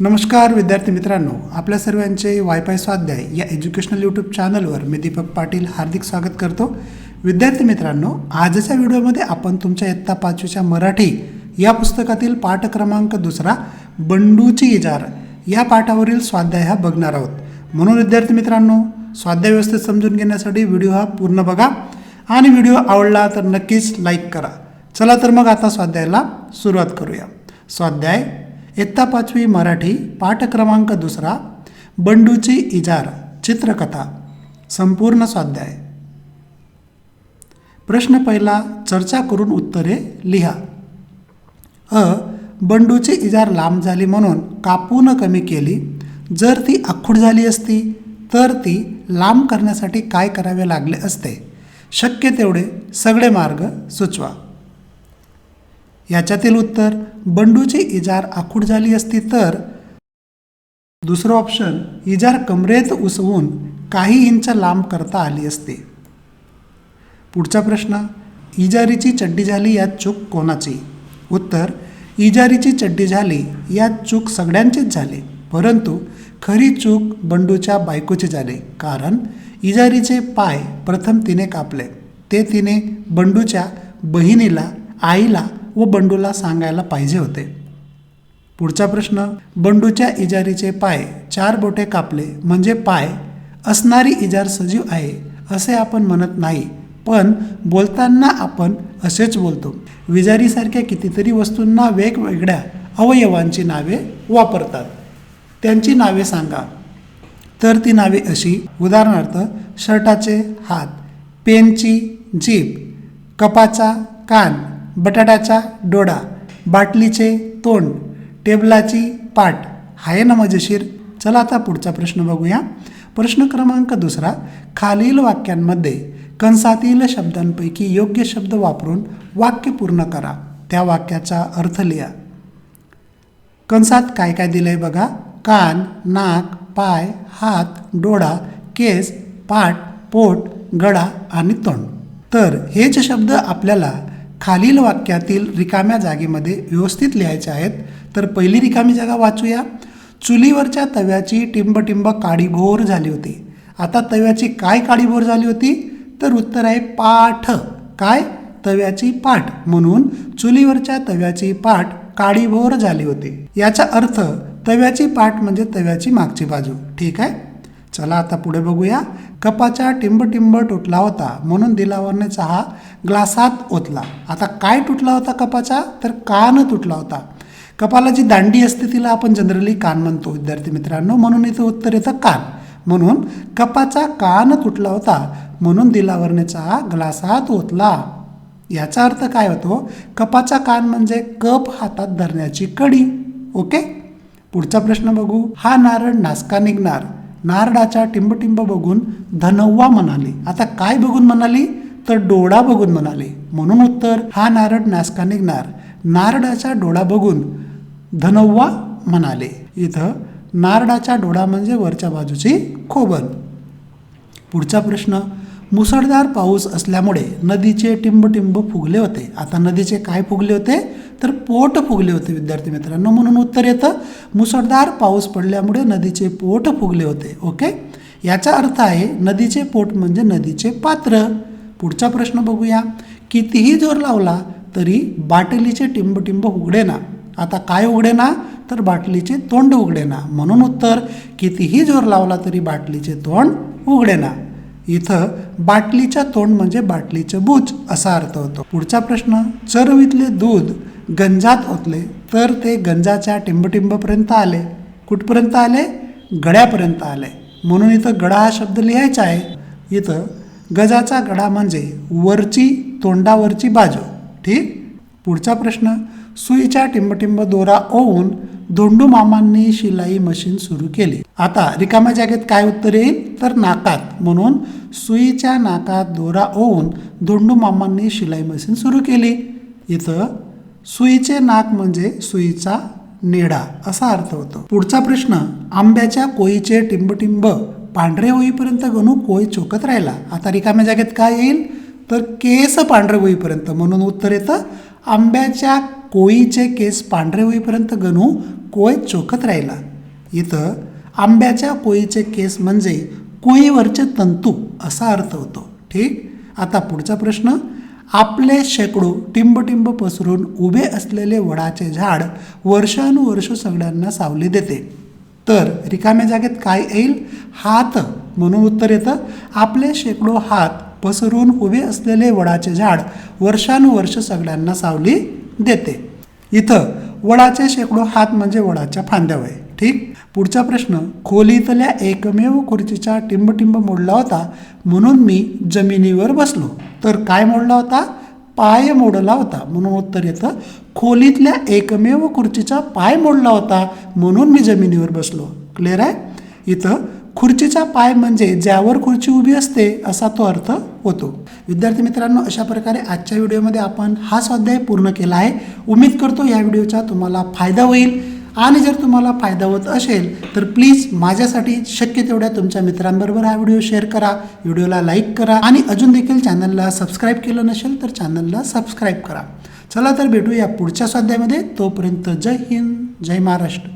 नमस्कार विद्यार्थी मित्रांनो. आपल्या सर्वांचे वायफाय स्वाध्याय या एज्युकेशनल यूट्यूब चॅनलवर मी दीपक पाटील हार्दिक स्वागत करतो. विद्यार्थी मित्रांनो आजच्या व्हिडिओमध्ये आपण तुमच्या इयत्ता पाचवीच्या मराठी या पुस्तकातील पाठ क्रमांक दुसरा बंडूची इजार या पाठावरील स्वाध्याय हा बघणार आहोत. म्हणून विद्यार्थी मित्रांनो स्वाध्याय व्यवस्थित समजून घेण्यासाठी व्हिडिओ हा पूर्ण बघा आणि व्हिडिओ आवडला तर नक्कीच लाईक करा. चला तर मग आता स्वाध्यायाला सुरुवात करूया. स्वाध्याय इयत्ता पाचवी मराठी पाठक्रमांक दुसरा बंडूची इजार चित्रकथा संपूर्ण स्वाध्याय. प्रश्न पहिला चर्चा करून उत्तरे लिहा. अ बंडूची इजार लांब झाली म्हणून कापून कमी केली. जर ती आखूड झाली असती तर ती लांब करण्यासाठी काय करावे लागले असते? शक्य तेवढे सगळे मार्ग सुचवा. याच्यातील उत्तर बंडूची इजार आखूड झाली असती तर? दुसरं ऑप्शन इजार कमरेत उसवून काही इंच लांब करता आली असते. पुढचा प्रश्न इजारीची चड्डी झाली यात चूक कोणाची? उत्तर इजारीची चड्डी झाली यात चूक सगळ्यांचीच झाली परंतु खरी चूक बंडूच्या बायकोची झाली कारण इजारीचे पाय प्रथम तिने कापले ते तिने बंडूच्या बहिणीला आईला व बंडूला सांगायला पाहिजे होते. पुढचा प्रश्न बंडूच्या इजारीचे पाय चार बोटे कापले म्हणजे पाय असणारी इजार सजीव आहे असे आपण म्हणत नाही. पण बोलताना आपण असेच बोलतो. विजारीसारख्या कितीतरी वस्तूंना वेगवेगळ्या अवयवांची नावे वापरतात. त्यांची नावे सांगा. तर ती नावे अशी उदाहरणार्थ शर्टाचे हात पेनची जीभ कपाचा कान बटाट्याचा डोडा बाटलीचे तोंड टेबलाची पाट हाय ना मजेशीर चला आता पुढचा प्रश्न बघूया. प्रश्न क्रमांक दुसरा खालील वाक्यांमध्ये कंसातील शब्दांपैकी योग्य शब्द वापरून वाक्य पूर्ण करा. त्या वाक्याचा अर्थ लिहा. कंसात काय काय दिलंय बघा? कान नाक पाय हात डोळा केस पाठ पोट गळा आणि तोंड. तर हे जे शब्द आपल्याला खालील वाक्यातील रिकाम्या जागेमध्ये व्यवस्थित लिहायचे आहेत तर पहिली रिकामी जागा वाचूया. चुलीवरच्या तव्याची टिंबटिंब काडीभोर झाली होती. आता तव्याची काय काडीभोर झाली होती? तर उत्तर आहे पाठ. काय? तव्याची पाठ. म्हणून चुलीवरच्या तव्याची पाठ काडीभोर झाली होती. याचा अर्थ तव्याची पाठ म्हणजे तव्याची मागची बाजू. ठीक आहे? चला आता पुढे बघूया. कपाचा टिंबटिंब तुटला होता म्हणून दिलावरने चहा ग्लासात ओतला. आता काय तुटला होता कपाचा? तर कान तुटला होता. कपाला जी दांडी असते तिला आपण जनरली कान म्हणतो विद्यार्थी मित्रांनो. म्हणून इथं उत्तर येतं कान. म्हणून कपाचा कान तुटला होता म्हणून दिलावरने चहा ग्लासात ओतला. याचा अर्थ काय होतो? कपाचा कान म्हणजे कप हातात धरण्याची कडी. ओके? पुढचा प्रश्न बघू. हा नारळ नासका निघणार. नारडाचा टिंबटिंब बघून धनव्वा म्हणाली. आता काय बघून म्हणाली? तर डोळा बघून म्हणाली. म्हणून उत्तर हा नारड नासका निघणार नारडाचा डोळा बघून धनव्वा म्हणाले. इथं नारडाचा डोळा म्हणजे वरच्या बाजूची खोबन पुढचा प्रश्न मुसळधार पाऊस असल्यामुळे नदीचे टिंबटिंब फुगले होते. आता नदीचे काय फुगले होते? तर पोट फुगले होते विद्यार्थी मित्रांनो. म्हणून उत्तर येतं मुसळधार पाऊस पडल्यामुळे नदीचे पोट फुगले होते. ओके याचा अर्थ आहे नदीचे पोट म्हणजे नदीचे पात्र. पुढचा प्रश्न बघूया. कितीही जोर लावला तरी बाटलीचे टिंबटिंब उघडेना. आता काय उघडेना? तर बाटलीचे तोंड उघडेना. म्हणून उत्तर कितीही जोर लावला तरी बाटलीचे तोंड उघडेना. इथं बाटलीच्या तोंड म्हणजे बाटलीचं बूच असा अर्थ होतो. पुढचा प्रश्न चरवीतले दूध गंजात ओतले तर ते गंजाच्या टिंबटिंबपर्यंत आले. कुठपर्यंत आले? गड्यापर्यंत आले. म्हणून इथं गडा हा शब्द लिहायचा आहे. इथं गजाचा गडा म्हणजे वरची तोंडावरची बाजू. ठीक? पुढचा प्रश्न सुईच्या टिंबटिंब दोरा ओवून दोंडू मामांनी शिलाई मशीन सुरू केली. आता रिकाम्या जागेत काय उत्तर येईल? तर नाकात. म्हणून सुईच्या नाकात दोरा ओवून दोंडू मामांनी शिलाई मशीन सुरू केली. इथं सुईचे नाक म्हणजे सुईचा नेडा असा अर्थ होतो. पुढचा प्रश्न आंब्याच्या कोळीचे टिंबटिंब पांढरे होईपर्यंत गणू कोळी चोकत राहिला? आता रिकाम्या जागेत काय येईल? तर केस पांढरे होईपर्यंत. म्हणून उत्तर येतं आंब्याच्या कोळीचे केस पांढरे होईपर्यंत गणू कोय चोखत राहिला. इथं आंब्याच्या कोळीचे केस म्हणजे कोळीवरचे तंतू असा अर्थ होतो. ठीक? आता पुढचा प्रश्न. आपले शेकडो टिंबटिंब पसरून उभे असलेले वडाचे झाड वर्षानुवर्ष सगळ्यांना सावली देते. तर रिकाम्या जागेत काय येईल? हात म्हणून उत्तर येतं. आपले शेकडो हात पसरून उभे असलेले वडाचे झाड वर्षानुवर्ष सगळ्यांना सावली देते. इथं वडाचे शेकडो हात म्हणजे वडाच्या फांद्या वय. ठीक? पुढचा प्रश्न खोलीतल्या एकमेव खुर्चीचा टिंबटिंब मोडला होता म्हणून मी जमिनीवर बसलो. तर काय मोडला होता? पाय मोडला होता. म्हणून उत्तर येतं खोलीतल्या एकमेव खुर्चीचा पाय मोडला होता म्हणून मी जमिनीवर बसलो. क्लिअर आहे? इथं खुर्चीचा पाय म्हणजे ज्यावर खुर्ची उभी असते असा तो अर्थ होतो. विद्यार्थी मित्रांनो अशा प्रकारे आजच्या व्हिडिओमध्ये आपण हा स्वाध्याय पूर्ण केला आहे. उम्मीद करतो या व्हिडिओचा तुम्हाला फायदा होईल. आणि जर तुम्हाला फायदा होत असेल तर प्लीज माझ्यासाठी शक्य तेवढ्या तुमच्या मित्रांबरोबर हा व्हिडिओ शेअर करा व्हिडिओला लाईक करा आणि अजून देखील चॅनलला सबस्क्राईब केलं नसेल तर चॅनलला सबस्क्राईब करा. चला तर भेटूया पुढच्या स्वाध्यायामध्ये. तोपर्यंत जय हिंद जय महाराष्ट्र.